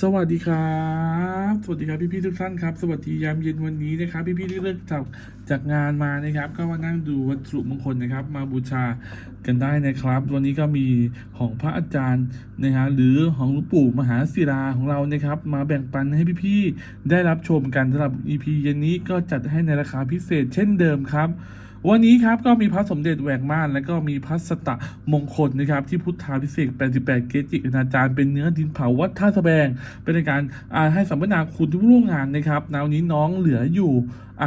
สวัสดีครับ สวัสดีครับพี่พี่ๆทุกท่านครับ สวัสดียามเย็นวันนี้นะครับพี่พี่ๆที่เลิกจากจากงานมานะครับ ก็มานั่งดูวัตถุมงคลนะครับ มาบูชากันได้นะครับ วันนี้ก็มีของพระอาจารย์นะฮะหรือของหลวงปู่มหาศิลาของเรานะครับ มาแบ่งปันให้พี่พี่ๆได้รับชมกันสำหรับ EP เย็นนี้ก็จัดให้ในราคาพิเศษเช่นเดิมครับ วันนี้ครับก็มีพระสมเด็จแหวกม่าน และก็มีพระสตะมงคลนะครับที่พุทธาพิเศษ 88 เกจิอาจารย์เป็นเนื้อดินเผาวัดท่าสะแบง เป็นการให้สัมมนาคุณที่ร่วมงานนะครับแนวนี้น้องเหลืออยู่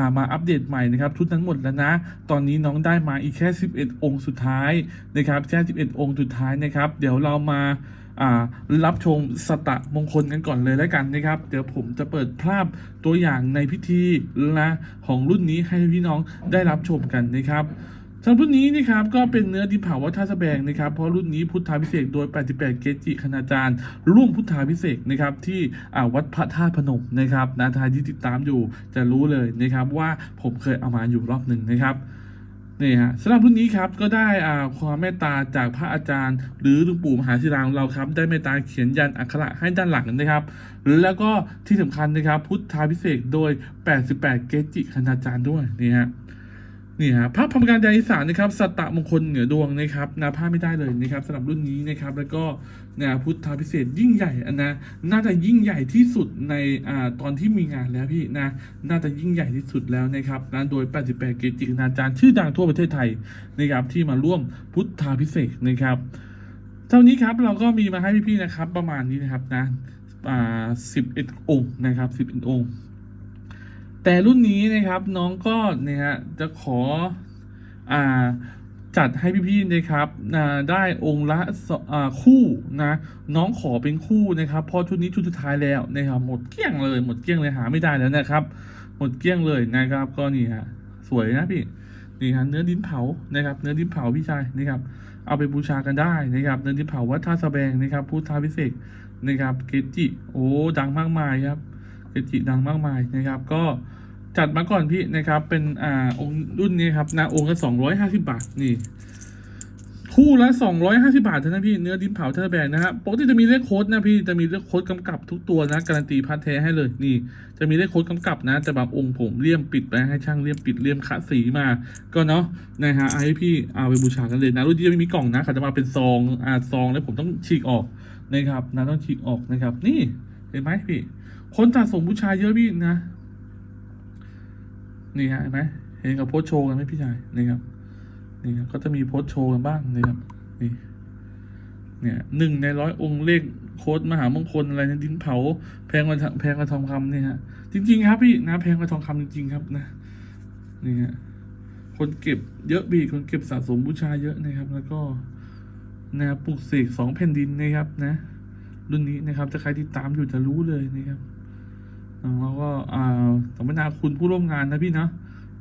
ามาอัปเดตใหม่นะครับชุดนั้นหมดแล้วนะ ตอนนี้น้องได้มาอีกแค่ 11 องค์สุดท้ายนะครับแค่11 องค์สุดท้ายนะครับ เดี๋ยวเรามา รับชมสตะมงคลกันก่อนเลยแล้วกันนะครับ เดี๋ยวผมจะเปิดภาพตัวอย่างในพิธีนะของรุ่นนี้ให้พี่น้องได้รับชมกันนะครับสำหรับรุ่นนี้นะครับก็เป็นเนื้อดินเผาวัดท่าสแบงนะครับเพราะรุ่นนี้พุทธาพิเศษโดย 88 เกจิคณาจารย์ ร่วมพุทธาพิเศษนะครับที่วัดพระธาตุพนมนะครับนะทายที่ติดตามอยู่จะรู้เลยนะครับว่าผมเคยเอามาอยู่รอบหนึ่งนะครับ นี่ฮะสำหรับรุ่นนี้ครับก็ได้อ่าความเมตตาจากพระอาจารย์ หรือหลวงปู่มหาศิลาของเราครับ ได้เมตตาเขียนยันอักขระให้ด้านหลังนะครับ แล้วก็ที่สำคัญนะครับ พุทธาพิเศษโดย 88 เกจิคณาจารย์ด้วยนี่ฮะ นี่ฮะพระพรมการยานิสานนะครับสัตตะมงคลเหนือดวงนะครับนาพลาไม่ได้เลยนะครับสำหรับรุ่นนี้นะครับ แล้วก็นะพุทธาพิเศษยิ่งใหญ่อันนะน่าจะยิ่งใหญ่ที่สุดในอ่าตอนที่มีงานแล้วพี่นะน่าจะยิ่งใหญ่ที่สุดแล้วนะครับนะโดย 88 เกจิคณาจารย์ชื่อดังทั่วประเทศไทยนะครับที่มาร่วมพุทธาพิเศษนะครับเท่านี้ครับเราก็มีมาให้พี่ๆนะครับ ประมาณนี้นะครับนะอ่า11 องค์นะครับ 11 องค์ แต่รุ่นนี้นะครับน้องก็เนี่ยฮะจะขออ่าจัดให้พี่ๆนะครับได้องค์ละสอ่าคู่นะน้องขอเป็นคู่นะครับพราะชุดนี้ชุดสุดท้ายแล้วนะครับหมดเกลี้ยงเลยหมดเกลี้ยงเลยหาไม่ได้แล้วนะครับ หมดเกลี้ยงเลยนะครับ ก็นี่ฮะสวยนะพี่นี่ฮะเนื้อดินเผานะครับ เนื้อดินเผาพี่ชายนะครับ เอาไปบูชากันได้นะครับ เนื้อดินเผาวัดท่าสะแบงนะครับพุทธาพิเศษนะครับ เกจิโอ้ดังมากมายครับ เกจิดังมากมายนะครับ ก็จัดมาก่อนพี่นะครับ เป็นอ่าองค์รุ่นนี้ครับนะองค์ละสองร้อยห้าสิบาทนี่ คู่ละสองร้อยห้าสิบาทเท่านั้นพี่เนื้อดินเผาเทอร์แบนนะฮะปกติจะมีเลขโค้ดนะพี่จะมีเลขโค้ดกำกับทุกตัวนะการันตีพัดแท้ให้เลยนี่ จะมีเลขโค้ดกำกับนะแต่บางองค์ผมเลี่ยมปิดไปให้ช่างเลี่ยมปิดเลี่ยมขะสีมาก็เนาะนะฮะเอาให้พี่เอาไปบูชากันเลยนะรุ่นนี้จะไม่มีกล่องนะเขาจะมาเป็นซองอ่าซองแล้วผมต้องฉีกออกนะครับนะต้องฉีกออกนะครับ นี่เห็นไหมพี่ คนสะสมบูชาเยอะพี่นะ นี่ฮะเห็นไหมเห็นกับโพสต์โชว์กันไหมพี่ชายนี่ครับนี่ครับก็จะมีโพสต์โชว์กันบ้างนี่ครับนี่เนี่ยหนึ่งในร้อยองค์เลขโค้ดมหามงคลอะไรเนดินเผา แพงกว่าแพงกว่าทองคำเนี่ยฮะจริง ๆ ครับพี่นะแพงกว่าทองคำจริง ๆ ครับนะนี่ฮะคนเก็บเยอะบีคนเก็บสะสมบูชาเยอะนะครับ แล้วก็นะปลูกเสกสองแผ่นดินนะครับนะ รุ่นนี้นะครับถ้าใครติดตามอยู่จะรู้เลยนะครับ แล้วก็สัมมนาคุณผู้ร่วมงานนะพี่นะ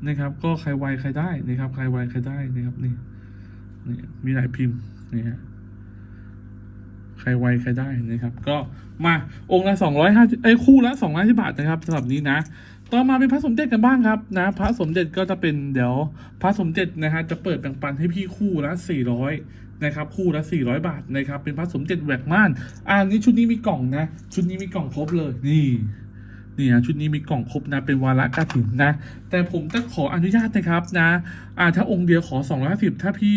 นะครับ ก็ใครไวใครได้นะครับ ใครไวใครได้นะครับนี่นี่มีหลายพิมพ์นี่ฮะใครไวใครได้นะครับ ก็มาองค์ละสองร้อยห้าไอ้คู่ละสองร้อยสิบาทนะครับสำหรับนี้นะต่อมาเป็นพระสมเด็จกันบ้างครับนะพระสมเด็จก็จะเป็นเดี๋ยวพระสมเด็จนะฮะจะเปิดแบ่งปันให้พี่คู่ละสี่ร้อยนะครับคู่ละสี่ร้อยบาทนะครับเป็นพระสมเด็จแหวกม่านอ่านี่ชุดนี้มีกล่องนะ ชุดนี้มีกล่องครบเลยนี่ เนี่ฮะชุดนี้มีกล่องครบนะ เป็นวาระกฐินนะ แต่ผมจะขออนุญาตนะครับนะอ่าถ้าองค์เดียวขอสองร้อยห้าสิบถ้าพี่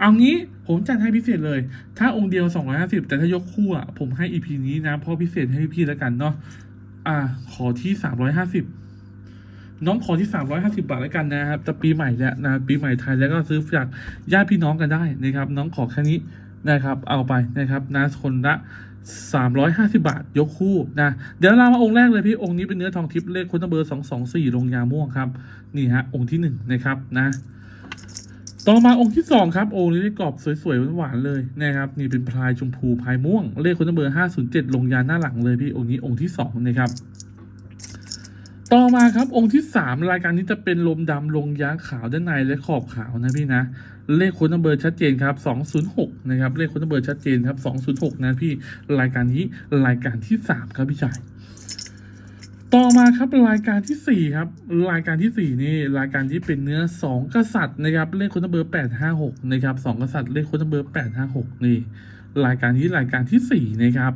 เอางี้ผมจัดให้พิเศษเลย ถ้าองค์เดียวสองร้อยห้าสิบแต่ถ้ายกคู่อะผมให้อีพีนี้นะเพราะพิเศษให้พี่แล้วกันเนาะอ่า ขอที่สามร้อยห้าสิบน้องขอที่สามร้อยห้าสิบาทแล้วกันนะครับแต่ปีใหม่แล้วนะปีใหม่ไทยแล้วก็ซื้อจากญาติพี่น้องกันได้นะครับ น้องขอแค่นี้นะครับ เอาไปนะครับนะคนละ สามร้อยห้าสิบาท ยกคู่นะ เดี๋ยวเรามาองค์แรกเลยพี่ องค์นี้เป็นเนื้อทองทิพย์เลขคนเบอร์สองสองสี่ลงยาม่วงครับ นี่ฮะ องค์ที่หนึ่งนะครับนะ ต่อมาองค์ที่สองครับ องค์นี้ได้กรอบสวยๆหวานๆเลยนะครับ นี่เป็นพลายชมพูพลายม่วง เลขคนเบอร์ห้าศูนย์เจ็ดลงยาหน้าหลังเลยพี่ องค์นี้องค์ที่สองนะครับ ต่อมาครับองค์ที่สามรายการนี้จะเป็นลมดำลงยางขาวด้านในและขอบขาวนะพี่นะ เลขค้ดนัมเบอร์ชัดเจนครับ 206 นะครับเลขค้ดนัมเบอร์ชัดเจนครับ 206 นะพี่รายการนี้รายการที่สามครับพี่ชายต่อมาครับรายการที่สี่ครับ รายการที่สี่นี่รายการที่เป็นเนื้อสองกษัตริย์นะครับเลขค้ดนัมเบอร์แปดห้าหกนะครับสองกษัตริย์เลขค้ดนัมเบอร์แปดห้าหกนี่ รายการนี้รายการที่สี่นะครับ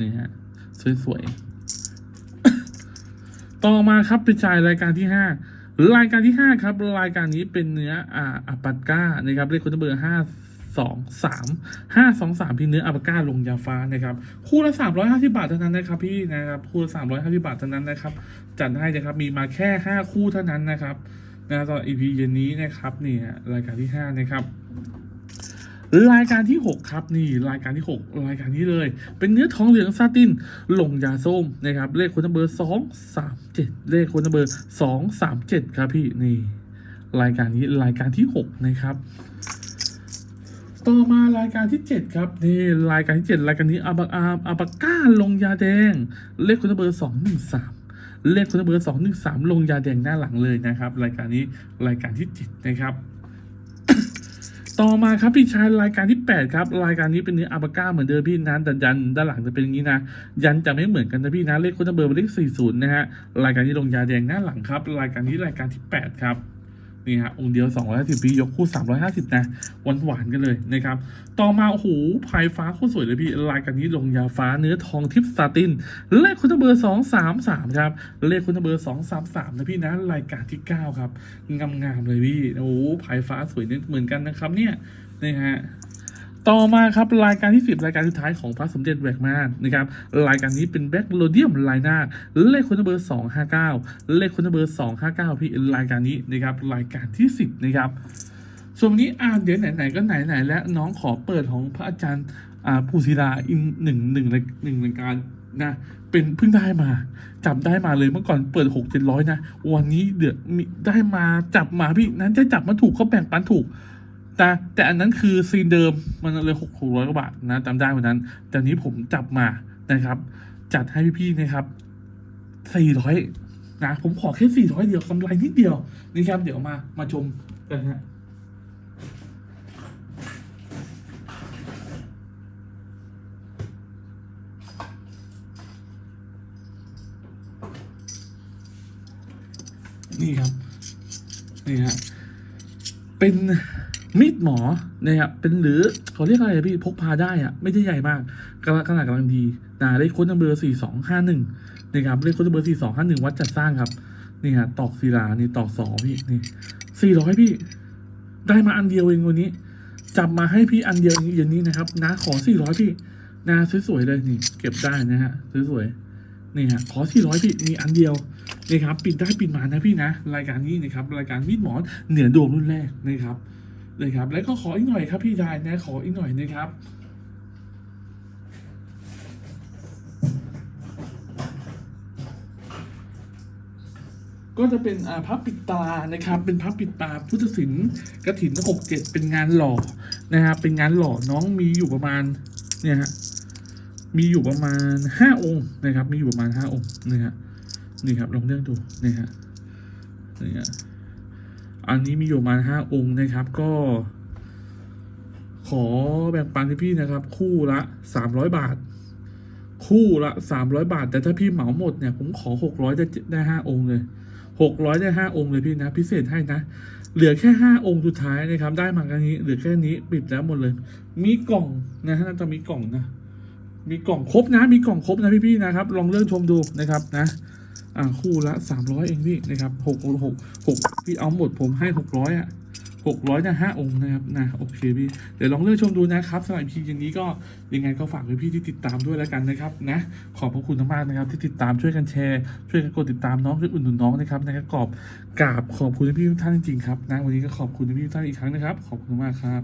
นี่ฮะสวยๆต่อมาครับเป็นชายรายการที่ห้า รายการที่ห้าครับ รายการนี้เป็นเนื้ออ่าอัปปาก้านะครับเลขคุณเบอร์ห้าสองสามห้าสองสามพี่เนื้ออัปาก้าลงยาฟ้านะครับคู่ละสามร้อยห้าสิบาทเท่านั้นนะครับพี่นะครับคู่ละสามร้อยห้าสิบาทเท่านั้นนะครับจัดให้นะครับมีมาแค่ห้าคู่เท่านั้นนะครับนะตอน EP เย็นนี้นะครับนี่รายการที่ห้านะครับ รายการที่ 6 ครับนี่รายการที่ 6 รายการนี้เลย เป็นเนื้อทองเหลืองซาตินลงยาส้มนะครับเลขคนเบอร์สองสามเจ็ดเลขคนเบอร์สองสามเจ็ดครับพี่นี่ รายการนี้รายการที่ 6 นะครับ ต่อมารายการที่ 7 ครับนี่รายการที่ 7 รายการนี้อาบอาอาบก้าลงยาแดง เลขคนเบอร์สองหนึ่งสามเลขคนเบอร์สองหนึ่งสามลงยาแดงหน้าหลังเลยนะครับ รายการนี้รายการที่7นะครับ ต่อมาครับพี่ชายรายการที่ 8 ครับ รายการนี้เป็นเนื้ออาบาก้าเหมือนเดิมพี่นะแต่ยันด้านหลังจะเป็นอย่างนี้นะ ยันจะไม่เหมือนกันนะพี่นะเลขคนเบอร์เป็นเลข40นะฮะรายการนี้ลงยาแดงหน้าหลังครับ รายการนี้รายการที่ 8 ครับ นี่ฮะองค์เดียว250ปียกคู่ 350 นะหวานหวานกันเลยนะครับ ต่อมาโอ้โหภายฟ้าโคตรสวยเลยพี่ลายการนี้ลงยาฟ้าเนื้อทองทิพย์สตาติน เลขคุณเบอร์สองสามสามครับ เลขคุณเบอร์สองสามสามนะพี่นะรายการที่เก้าครับงามๆเลยพี่โอ้โหภายฟ้าสวยเหมือนกันนะครับเนี่ยนี่ฮะ ต่อมาครับรายการที่ 10 รายการสุดท้ายของพระสมเด็จแบกมานนะครับ รายการนี้เป็นแบ็กโลเดียมไลนาเลขคุณเบอร์ 259 เลขคุณเบอร์ 259 พี่รายการนี้นะครับ รายการที่ 10 นะครับ ส่วนนี้อ่านเดี๋ยวไหนๆก็ไหนๆแล้วน้องขอเปิดของพระอาจารย์อ่าภูศิลาอีกหนึ่งหนึ่งรายหนึ่งรายการนะเป็นเพิ่งได้มาจับได้มาเลยเมื่อก่อนเปิดหกเจ็ดร้อยนะ วันนี้เดี๋ยวมีได้มาจับมาพี่นั้นจะจับมาถูกเขาแบ่งปันถูก แต่แต่อันนั้นคือซีนเดิมมันเลยหกหกร้อยกว่าบาทนะจำได้วันนั้น แต่นี้ผมจับมานะครับ จัดให้พี่ๆนะครับสี่ร้อยนะผมขอแค่สี่ร้อยเดียวกำไรนิดเดียวนะครับ เดี๋ยวมามาชมกันฮะนี่ครับ นี่ฮะเป็น มีดหมอนะครับเป็นหรือเขาเรียกอะไรพี่พกพาได้อะไม่ได้ใหญ่มากกระขนาดกำลังดีนะเลขโค้ดนัมเบอร์สี่สองห้าหนึ่งนะครับเลขโค้ดนัมเบอร์สี่สองห้าหนึ่งวัดจัดสร้างครับนี่ฮะตอกศิลานี่ตอกสองพี่นี่สี่ร้อยพี่ ได้มาอันเดียวเองวันนี้ จับมาให้พี่อันเดียวอย่างนี้นะครับนะขอสี่ร้อยพี่นะสวยๆเลยนี่เก็บได้นะฮะสวยๆนี่ฮะขอสี่ร้อยพี่ มีอันเดียวนี่ครับ ปิดได้ปิดมานะพี่นะ รายการนี้นะครับ รายการมีดหมอนเหนือโดมรุ่นแรกนะครับ เลยครับแล้วก็ขออีกหน่อยครับพี่ชายนะขออีกหน่อยนะครับก็จะเป็นอ่าพับปิดตานะครับ เป็นพับปิดตาพุทธศิลป์กระถินหกเจ็ดเป็นงานหล่อนะครับเป็นงานหล่อน้องมีอยู่ประมาณเนี่ยฮะมีอยู่ประมาณห้าองค์นะครับ มีอยู่ประมาณห้าองค์นะฮะนี่ครับลองเลือกดูนี่ฮะนี่ฮะ อันนี้มีอยู่มาห้าองค์นะครับ ก็ ขอแบ่งปันให้พี่นะครับ คู่ละสามร้อยบาท คู่ละสามร้อยบาท แต่ถ้าพี่เหมาหมดเนี่ย ผมขอหกร้อยได้ได้ห้าองค์เลยหกร้อยได้ห้าองค์เลยพี่นะ พิเศษให้นะ เหลือแค่ห้าองค์สุดท้ายนะครับ ได้มากันนี้ เหลือแค่นี้ปิดแล้วหมดเลย มีกล่องนะฮะน่าจะมีกล่องนะ มีกล่องครบนะ มีกล่องครบนะพี่ๆนะครับ ลองเลือกชมดูนะครับนะ อ่าคู่ละสามร้อยเองพี่นะครับหกหกหกพี่เอาหมดผมให้หกร้อยอะหกร้อยนะห้าองค์นะครับนะโอเคพี่เดี๋ยวลองเลือกชมดูนะครับสำหรับพีอย่างนี้ก็ยังไงก็ฝากไว้พี่ที่ติดตามด้วยแล้วกันนะครับนะขอบพระคุณมากๆนะครับที่ติดตามช่วยกันแชร์ ช่วยกันกดติดตามน้องช่วยอุดหนุนน้องนะครับนะครับกรอบกราบขอบคุณพี่ทุกท่านจริงๆครับนะวันนี้ก็ขอบคุณพี่ทุกท่านอีกครั้งนะครับ ขอบคุณมากครับ